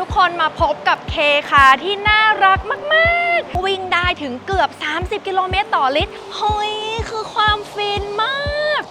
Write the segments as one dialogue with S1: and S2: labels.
S1: ทุกคนมาพบกับเคคาที่น่ารักมากๆ วิ่งได้ถึงเกือบ 30 กิโลเมตรต่อลิตรเฮ้ย คือความฟินมาก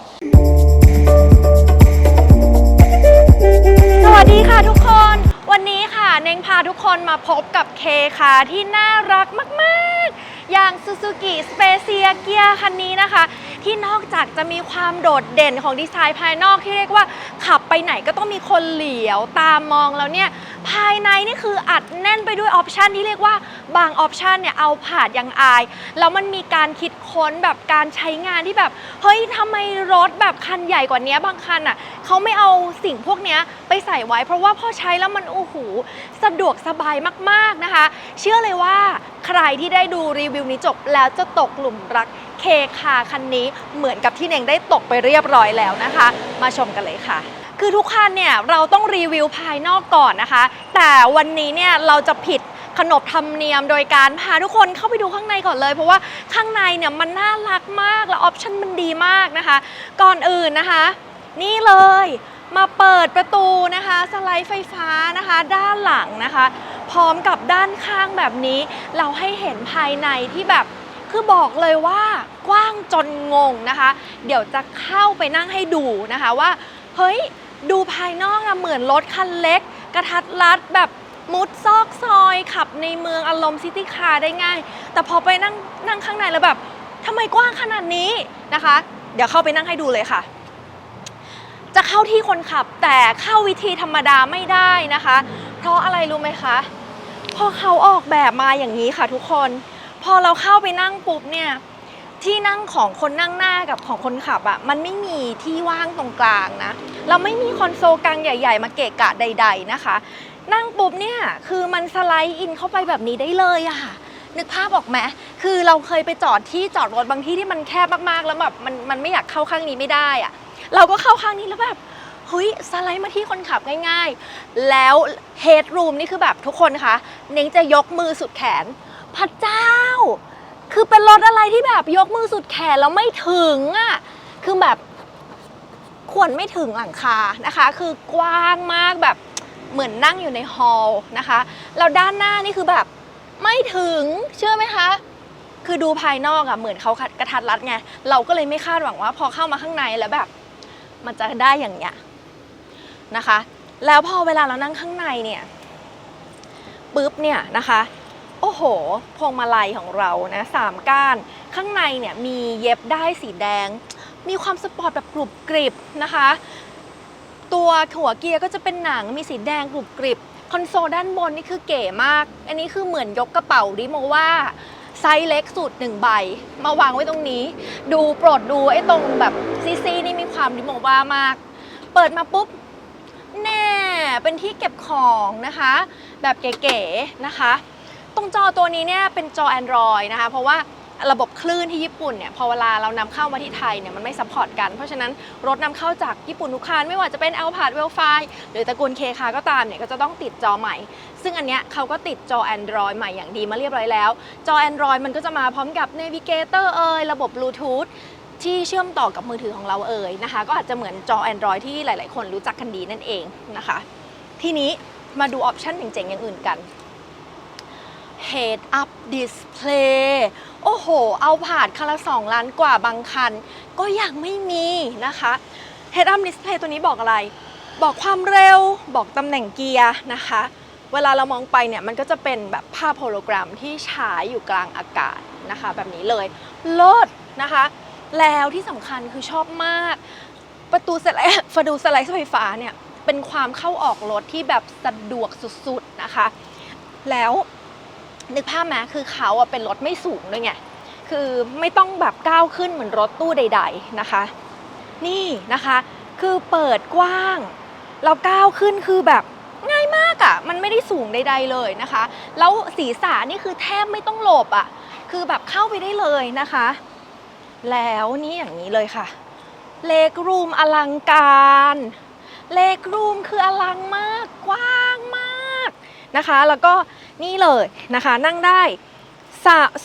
S1: สวัสดีค่ะทุกคน วันนี้ค่ะ เน่งพาทุกคนมาพบกับเคคาที่น่ารักมากๆ อย่าง Suzuki Spezia g e a คันนี้นะคะ ที่นอกจากจะมีความโดดเด่นของดีไซน์ภายนอกที่เรียกว่าขับไปไหนก็ต้องมีคนเหลียวตามมองแล้วเนี่ย ภายในนี่คืออัดแน่นไปด้วยออปชันที่เรียกว่าบางออปชันเนี่ยเอาผาดยังอาย แล้วมันมีการคิดค้นแบบการใช้งานที่แบบ เฮ้ยทำไมรถแบบคันใหญ่กว่านี้บางคันอะเขาไม่เอาสิ่งพวกนี้ไปใส่ไว้ เพราะว่าพอใช้แล้วมันโอ้โหสะดวกสบายมากๆนะคะ เชื่อเลยว่าใครที่ได้ดูรีวิวิวนี้จบแล้วจะตกหลุมรักเคคาคันนี้เหมือนกับที่เน่งได้ตกไปเรียบร้อยแล้วนะคะ มาชมกันเลยค่ะคือทุกคันเนี่ยเราต้องรีวิวภายนอกก่อนนะคะ แต่วันนี้เนี่ยเราจะผิดขนบธรรมเนียมโดยการพาทุกคนเข้าไปดูข้างในก่อนเลย เพราะว่าข้างในเนี่ยมันน่ารักมากและออปชั่นมันดีมากนะคะ ก่อนอื่นนะคะ นี่เลย มาเปิดประตูนะคะ สไลด์ไฟฟ้านะคะ ด้านหลังนะคะ พร้อมกับด้านข้างแบบนี้ เราให้เห็นภายในที่แบบคือบอกเลยว่ากว้างจนงงนะคะ เดี๋ยวจะเข้าไปนั่งให้ดูนะคะว่า เฮ้ย ดูภายนอกอะเหมือนรถคันเล็ก กระทัดรัดแบบมุดซอกซอยขับในเมืองอารมณ์ซิตี้คาร์ได้ง่าย แต่พอไปนั่งนั่งข้างในแล้วแบบทำไมกว้างขนาดนี้นะคะ เดี๋ยวเข้าไปนั่งให้ดูเลยค่ะ จะเข้าที่คนขับแต่เข้าวิธีธรรมดาไม่ได้นะคะ เพราะอะไรรู้ไหมคะพอเขาออกแบบมาอย่างนี้ค่ะทุกคน พอเราเข้าไปนั่งปุ๊บเนี่ยที่นั่งของคนนั่งหน้ากับของคนขับอะมันไม่มีที่ว่างตรงกลางนะ เราไม่มีคอนโซลกลางใหญ่ ๆ มาเกะกะใด ๆนะคะ นั่งปุ๊บเนี่ยคือมันสไลด์อินเข้าไปแบบนี้ได้เลยอะค่ะนึกภาพออกไหมคือเราเคยไปจอดที่จอดรถบางที่ที่มันแคบมากๆ แล้วแบบมันมันไม่อยากเข้าข้างนี้ไม่ได้อะ เราก็เข้าข้างนี้แล้วแบบเฮ้ยสไลด์มาที่คนขับง่ายๆ แล้วเฮดรูมนี่คือแบบทุกคนคะเน้งจะยกมือสุดแขน พระเจ้า คือเป็นรถอะไรที่แบบยกมือสุดแขนแล้วไม่ถึงอะคือแบบควรไม่ถึงหลังคานะคะ คือกว้างมากแบบเหมือนนั่งอยู่ในฮอลล์นะคะแล้วด้านหน้านี่คือแบบไม่ถึงเชื่อไหมคะ คือดูภายนอกอะเหมือนเขากระทัดรัดไงเราก็เลยไม่คาดหวังว่าพอเข้ามาข้างในแล้วแบบ มันจะได้อย่างเนี้ยนะคะ แล้วพอเวลาเรานั่งข้างในเนี่ยปุ๊บเนี่ยนะคะ โอ้โห พวงมาลัยของเรานะสามก้าน ข้างในเนี่ยมีเย็บได้สีแดง มีความสปอร์ตแบบกรุบกริบนะคะ ตัวหัวเกียร์ก็จะเป็นหนังมีสีแดงกรุบกริบ คอนโซลด้านบนนี่คือเก๋มาก อันนี้คือเหมือนยกกระเป๋าดิโมว่าไซส์เล็กสุดหนึ่งใบ มาวางไว้ตรงนี้ ดูโปรดดูไอ้ตรงแบบซีซีนี่มี ความดิโมว่ามาก เปิดมาปุ๊บ แน่เป็นที่เก็บของนะคะ แบบเก๋ๆนะคะ ตรงจอตัวนี้เนี่ยเป็นจอ Android นะคะ เพราะว่าระบบคลื่นที่ญี่ปุ่นเนี่ยพอเวลาเรานำเข้ามาที่ไทยเนี่ยมันไม่ซัพพอร์ตกัน เพราะฉะนั้นรถนำเข้าจากญี่ปุ่นทุกคันไม่ว่าจะเป็น a l p a r d w e l f i หรือตระกูลเคคาก็ตามเนี่ยก็จะต้องติดจอใหม่ ซึ่งอันเนี้ยเขาก็ติดจอ Android ใหม่อย่างดีมาเรียบร้อยแล้ว จอ Android มันก็จะมาพร้อมกับ Navigator เอ่ยระบบ Bluetooth ที่ ที่เชื่อมต่อกับมือถือของเราเอ่ยนะคะ ก็อาจจะเหมือนจอ Android ที่หลาย ๆ คนรู้จักกันดีนั่นเองนะคะ ทีนี้มาดูออปชันเจ๋ง ๆ อย่างอื่นกัน Head Up Display โอ้โห เอาผ่านคันละ2ล้านกว่าบางคัน ก็ยังไม่มีนะคะ Head Up Display ตัวนี้บอกอะไร บอกความเร็ว บอกตำแหน่งเกียร์นะคะ เวลาเรามองไปเนี่ย มันก็จะเป็นแบบภาพโฮโลกรมที่ฉายอยู่กลางอากาศนะคะ แบบนี้เลยเลิศนะคะ แล้วที่สำคัญคือชอบมาก ประตูสไลด์ ประตูสไลด์ไฟฟ้าเนี่ย เป็นความเข้าออกรถที่แบบสะดวกสุดๆนะคะ แล้วนึกภาพไหมคือเขาอะเป็นรถไม่สูงด้วยไง คือไม่ต้องแบบก้าวขึ้นเหมือนรถตู้ใด ๆนะคะ นี่นะคะ คือเปิดกว้างแล้วก้าวขึ้นคือแบบง่ายมากอะ่ะ มันไม่ได้สูงใด ๆเลยนะคะ แล้วศีรษะนี่คือแทบไม่ต้องหลบอะ่ะ คือแบบเข้าไปได้เลยนะคะ แล้วนี่อย่างนี้เลยค่ะ เลกรูมอลังการ เลกรูมคืออลังมากกว้างมากนะคะ แล้วก็นี่เลยนะคะนั่งได้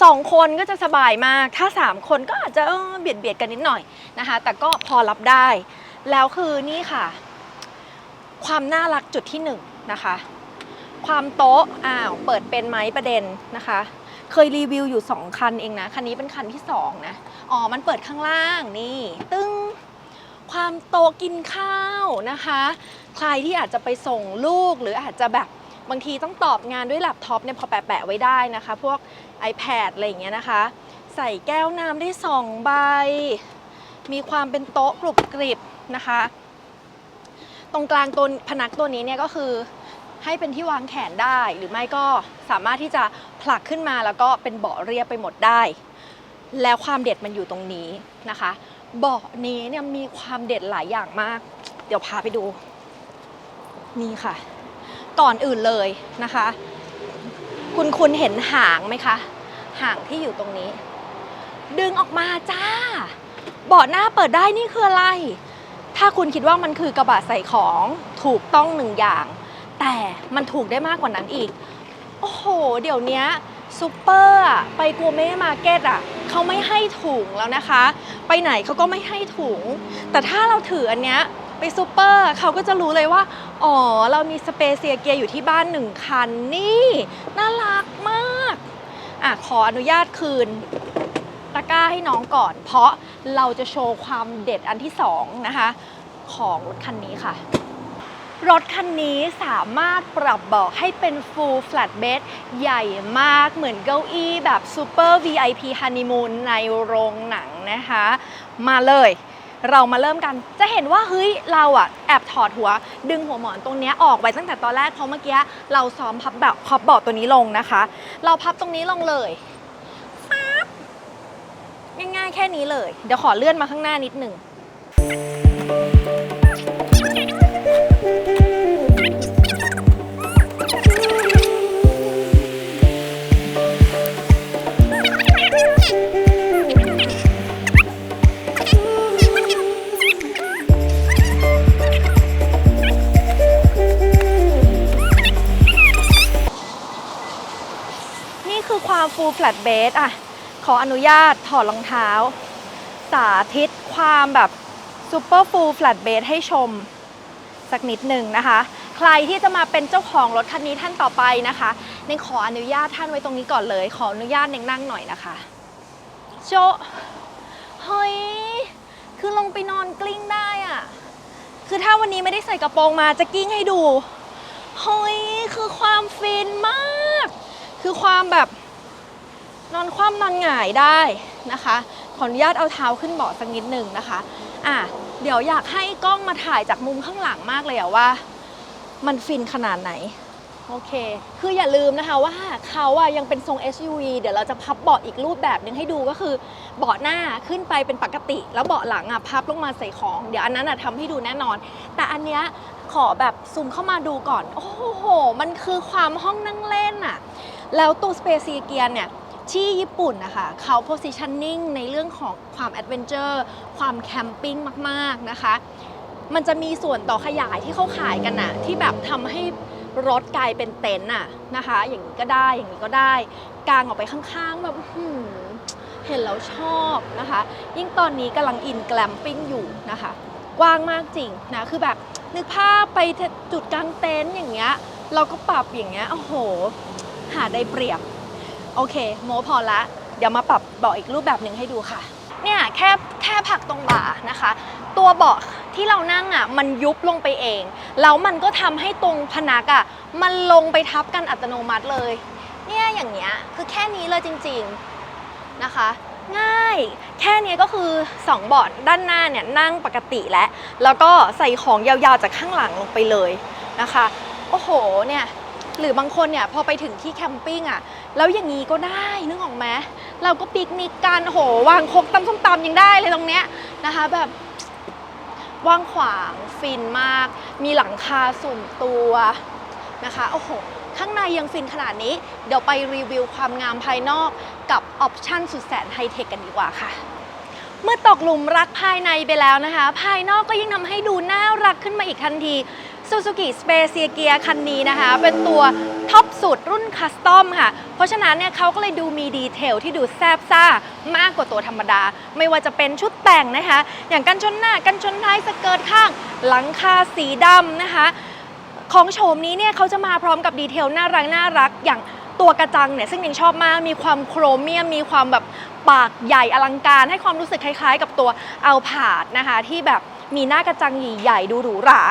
S1: สองคนก็จะสบายมาก ถ้าสามคนก็อาจจะเบียดเบียดกันนิดหน่อยนะคะ แต่ก็พอรับได้ แล้วคือนี่ค่ะ ความน่ารักจุดที่หนึ่งนะคะ ความโต๊ะ อ้าว เปิดเป็นไหมประเด็นนะคะ เคยรีวิวอยู่ 2 คันเองนะ คันนี้เป็นคันที่ 2 นะ อ๋อ มันเปิดข้างล่างนี่ ตึ้งความโตกินข้าวนะคะ ใครที่อาจจะไปส่งลูกหรืออาจจะแบบบางทีต้องตอบงานด้วยแล็ปท็อปเนี่ยพอแปะๆไว้ได้นะคะ พวก iPad อะไรอย่างเงี้ยนะคะ ใส่แก้วน้ำได้สองใบ มีความเป็นโต๊ะกรุบกริบนะคะ ตรงกลางตัวพนักตัวนี้เนี่ยก็คือ ให้เป็นที่วางแขนได้ หรือไม่ก็สามารถที่จะผลักขึ้นมาแล้วก็เป็นเบาะเรียบไปหมดได้ แล้วความเด็ดมันอยู่ตรงนี้นะคะ เบาะนี้เนี่ยมีความเด็ดหลายอย่างมาก เดี๋ยวพาไปดู นี่ค่ะ ก่อนอื่นเลยนะคะ คุณคุณเห็นหางไหมคะ หางที่อยู่ตรงนี้ ดึงออกมาจ้า เบาะหน้าเปิดได้นี่คืออะไรถ้าคุณคิดว่ามันคือกระบะใส่ของถูกต้องหนึ่งอย่าง แต่มันถูกได้มากกว่านั้นอีก โอ้โห เดี๋ยวนี้ซูเปอร์อะไปกัวเม่มาร์เก็ตอะเขาไม่ให้ถุงแล้วนะคะ ไปไหนเขาก็ไม่ให้ถุง แต่ถ้าเราถืออันเนี้ยไปซูเปอร์เขาก็จะรู้เลยว่า อ๋อ เรามีสเปเซียเกียร์อยู่ที่บ้านหนึ่งคันนี่ น่ารักมาก อะ ขออนุญาตคืนตะกร้าให้น้องก่อน เพราะเราจะโชว์ความเด็ดอันที่สองนะคะ ของรถคันนี้ค่ะ รถคันนี้สามารถปรับเบาะให้เป็น full flat bed ใหญ่มากเหมือนเก้าอี้แบบ super VIP honeymoon ในโรงหนังนะคะ มาเลย เรามาเริ่มกันจะเห็นว่าเฮ้ยเราอะแอบถอดหัว ดึงหัวหมอนตรงนี้ออกไปตั้งแต่ตอนแรกเพราะเมื่อกี้เราซ้อมพับแบบพับเบาะตัวนี้ลงนะคะ เราพับตรงนี้ลงเลยง่ายๆแค่นี้เลย เดี๋ยวขอเลื่อนมาข้างหน้านิดหนึ่ง นี่คือความ full flat bed อะ ขออนุญาตถอดรองเท้า สาธิตความแบบ super full flat bed ให้ชมสักนิดหนึ่งนะคะ ใครที่จะมาเป็นเจ้าของรถคันนี้ท่านต่อไปนะคะเน่งขออนุญาตท่านไว้ตรงนี้ก่อนเลย ขออนุญาตเน่งนั่งหน่อยนะคะโจเฮ้ย คือลงไปนอนกลิ้งได้อะคือถ้าวันนี้ไม่ได้ใส่กระโปรงมาจะกิ้งให้ดู เฮ้ย คือความฟินมาก คือความแบบ นอนคว่ำนอนหงายได้นะคะ ขออนุญาตเอาเท้าขึ้นเบาะสักนิดหนึ่งนะคะอะเดี๋ยวอยากให้กล้องมาถ่ายจากมุมข้างหลังมากเลยอะว่า มันฟินขนาดไหนโอเค คืออย่าลืมนะคะว่าเขาอะยังเป็นทรง SUV เดี๋ยวเราจะพับเบาะอีกรูปแบบหนึงให้ดูก็คือเบาะหน้าขึ้นไปเป็นปกติ แล้วเบาะหลังอะพับลงมาใส่ของ เดี๋ยวอันนั้นอะทำให้ดูแน่นอน แต่อันเนี้ยขอแบบซูมเข้ามาดูก่อน โอ้โห มันคือความห้องนั่งเล่นอะแล้วตัว Space Car เกียร์เนี่ย ที่ญี่ปุ่นนะคะเขา positioning ในเรื่องของความแอดเวนเจอร์ความแคมปิ้งมาก ๆ นะคะ มันจะมีส่วนต่อขยายที่เขาขายกันน่ะที่แบบทำให้รถกลายเป็นเต็นท์น่ะนะคะ อย่างนี้ก็ได้อย่างนี้ก็ได้ กางออกไปข้างๆแบบเห็นแล้วชอบนะคะ ยิ่งตอนนี้กำลังอินแกลมปิ้งอยู่นะคะ กว้างมากจริงนะ คือแบบนึกภาพไปจุดกลางเต็นท์อย่างเงี้ย เราก็ปรับอย่างเงี้ย โอ้โห หาได้เปรียบ โอเค โมพอละ เดี๋ยวมาปรับเบาะอีกรูปแบบหนึ่งให้ดูค่ะ เนี่ยแค่แค่ผักตรงบ่านะคะ ตัวเบาะที่เรานั่งอะมันยุบลงไปเอง แล้วมันก็ทำให้ตรงพนักอะมันลงไปทับกันอัตโนมัติเลย เนี่ยอย่างเงี้ยคือแค่นี้เลยจริง ๆนะคะง่าย แค่นี้ก็คือ2เบาะด้านหน้าเนี่ยนั่งปกติแล้ว แล้วก็ใส่ของยาวๆจากข้างหลังลงไปเลยนะคะ โอ้โหเนี่ย หรือบางคนเนี่ยพอไปถึงที่แคมปิ้งอะแล้วอย่างนี้ก็ได้นึกออกไหมเราก็ปิกนิกกันโหวางคกตำส้มตำยังได้เลยตรงเนี้ยนะคะแบบว่างขวางฟินมาก มีหลังคาส่วนตัวนะคะโอ้โหข้างในยังฟินขนาดนี้ เดี๋ยวไปรีวิวความงามภายนอกกับออปชั่นสุดแสนไฮเทคกันดีกว่าค่ะ เมื่อตกหลุมรักภายในไปแล้วนะคะ ภายนอกก็ยิ่งทำให้ดูน่ารักขึ้นมาอีกทันที Suzuki Spacia Gear คันนี้นะคะ เป็นตัวท็อปสุดรุ่นคัสตอมค่ะ เพราะฉะนั้นเนี่ยเขาก็เลยดูมีดีเทลที่ดูแซบซ่ามากกว่าตัวธรรมดา ไม่ว่าจะเป็นชุดแต่งนะคะ อย่างกันชนหน้ากันชนท้ายสเกิร์ตข้าง หลังคาสีดำนะคะ ของโฉมนี้เนี่ยเขาจะมาพร้อมกับดีเทลน่ารักน่ารักอย่างตัวกระจังเนี่ยซึ่งเองชอบมากมีความโครเมียม มีความแบบปากใหญ่อลังการให้ความรู้สึกคล้ายๆ กับตัวอัลพาดนะคะ ที่แบบมีหน้ากระจังใหญ่ๆดูหรูหรา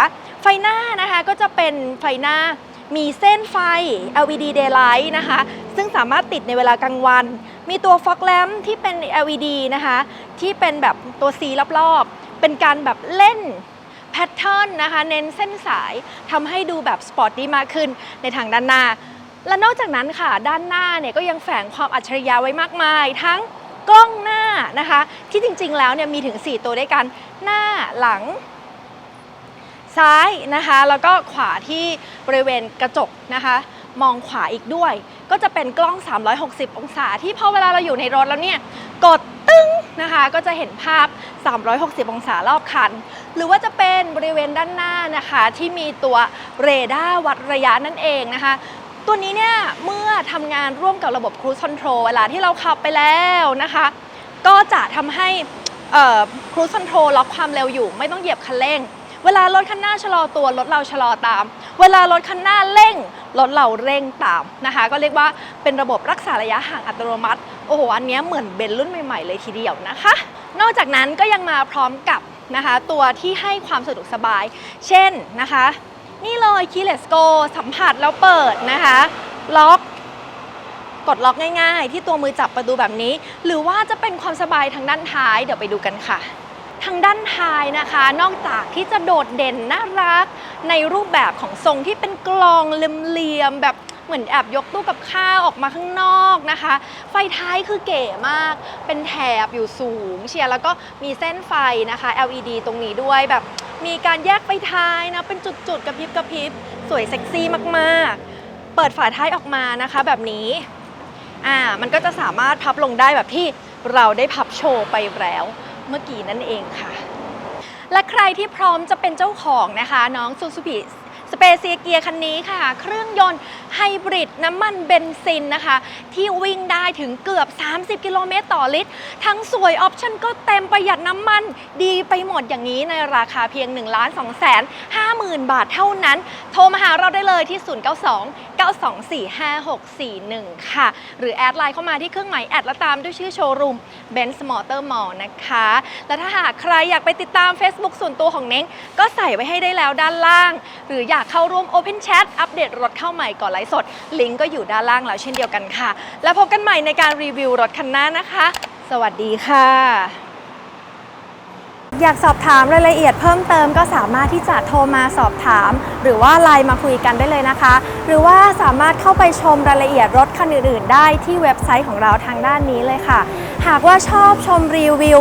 S1: ไฟหน้านะคะก็จะเป็นไฟหน้ามีเส้นไฟ LED daylight นะคะ ซึ่งสามารถติดในเวลากลางวัน มีตัวฟอกแลมที่เป็น LED นะคะ ที่เป็นแบบตัว C รอบๆ เป็นการแบบเล่นแพทเทิร์นนะคะ เน้นเส้นสายทำให้ดูแบบสปอร์ตดีมากขึ้นในทางด้านหน้า และนอกจากนั้นค่ะ ด้านหน้าเนี่ยก็ยังแฝงความอัจฉริยะไว้มากมาย ทั้งกล้องหน้านะคะ ที่จริงๆแล้วเนี่ยมีถึง 4 ตัวด้วยกันหน้าหลัง ซ้ายนะคะแล้วก็ขวาที่บริเวณกระจกนะคะ มองขวาอีกด้วย ก็จะเป็นกล้อง 360 องศา ที่พอเวลาเราอยู่ในรถแล้วเนี่ยกดตึ้งนะคะก็จะเห็นภาพ 360 องศารอบคัน หรือว่าจะเป็นบริเวณด้านหน้านะคะ ที่มีตัวเรดาร์วัดระยะนั่นเองนะคะตัวนี้เนี่ยเมื่อทำงานร่วมกับระบบ Cruise Control เวลาที่เราขับไปแล้วนะคะ ก็จะทำให้ Cruise Control ล็อกความเร็วอยู่ ไม่ต้องเหยียบคันเร่ง เวลารถคันหน้าชะลอตัวรถเราชะลอตาม เวลารถคันหน้าเร่งรถเราเร่งตามนะคะ ก็เรียกว่าเป็นระบบรักษาระยะห่างอัตโนมัติ โอ้โห อันนี้เหมือนเบนรุ่นใหม่ ๆ เลยทีเดียวนะคะ นอกจากนั้นก็ยังมาพร้อมกับนะคะตัวที่ให้ความสะดวกสบาย เช่นนะคะ นี่เลย Keyless Go สัมผัสแล้วเปิดนะคะ ล็อกกดล็อกง่ายๆ ที่ตัวมือจับประตูแบบนี้ หรือว่าจะเป็นความสบายทางด้านท้ายเดี๋ยวไปดูกันค่ะางด้านท้ายนะคะ นอกจากที่จะโดดเด่นน่ารัก ในรูปแบบของทรงที่เป็นกลองเหลี่ยมๆแบบเหมือนแอบยกตู้กับข้าวออกมาข้างนอกนะคะ ไฟท้ายคือเก๋มาก เป็นแถบอยู่สูง เชียร์แล้วก็มีเส้นไฟนะคะ LED ตรงนี้ด้วยแบบ มีการแยกไฟท้ายนะ เป็นจุดๆกระพริบกระพริบสวยเซ็กซี่มากๆ เปิดฝาท้ายออกมานะคะแบบนี้อ่ามันก็จะสามารถพับลงได้แบบที่เราได้พับโชว์ไปแล้ว เมื่อกี้นั่นเองค่ะ และใครที่พร้อมจะเป็นเจ้าของนะคะ น้องซูซู i สเปเซียเกียคันนี้ค่ะ เครื่องยนต์ไฮบริดน้ำมันเบนซินนะคะ ที่วิ่งได้ถึงเกือบ 30 กิโลเมตรต่อลิตร ทั้งสวยออปชั่นก็เต็มประหยัดน้ำมันดีไปหมดอย่างนี้ในราคาเพียง 1 2 5 0 0 0 0 บาทเท่านั้น โทรมาหาเราได้เลยที่ 092 924 5641 ค่ะ หรือแอดไลน์เข้ามาที่เครื่องหมายแอดแล้วตามด้วยชื่อโชว์รูม Benz Motor Mall นะคะ และถ้าหากใครอยากไปติดตาม Facebook ส่วนตัวของเน้งก็ใส่ไว้ให้ได้แล้วด้านล่าง หรืออยากากเข้าร่วม Open Chat อัปเดตรถเข้าใหม่ก่อนไลฟ์สด ลิงก์ก็อยู่ด้านล่างแล้วเช่นเดียวกันค่ะ แล้วพบกันใหม่ในการรีวิวรถคันหน้านะคะ สวัสดีค่ะ อยากสอบถามรายละเอียดเพิ่มเติมก็สามารถที่จะโทรมาสอบถาม หรือว่าไลน์มาคุยกันได้เลยนะคะ หรือว่าสามารถเข้าไปชมรายละเอียดรถคันอื่นๆ ได้ที่เว็บไซต์ของเราทางด้านนี้เลยค่ะ หากว่าชอบชมรีวิว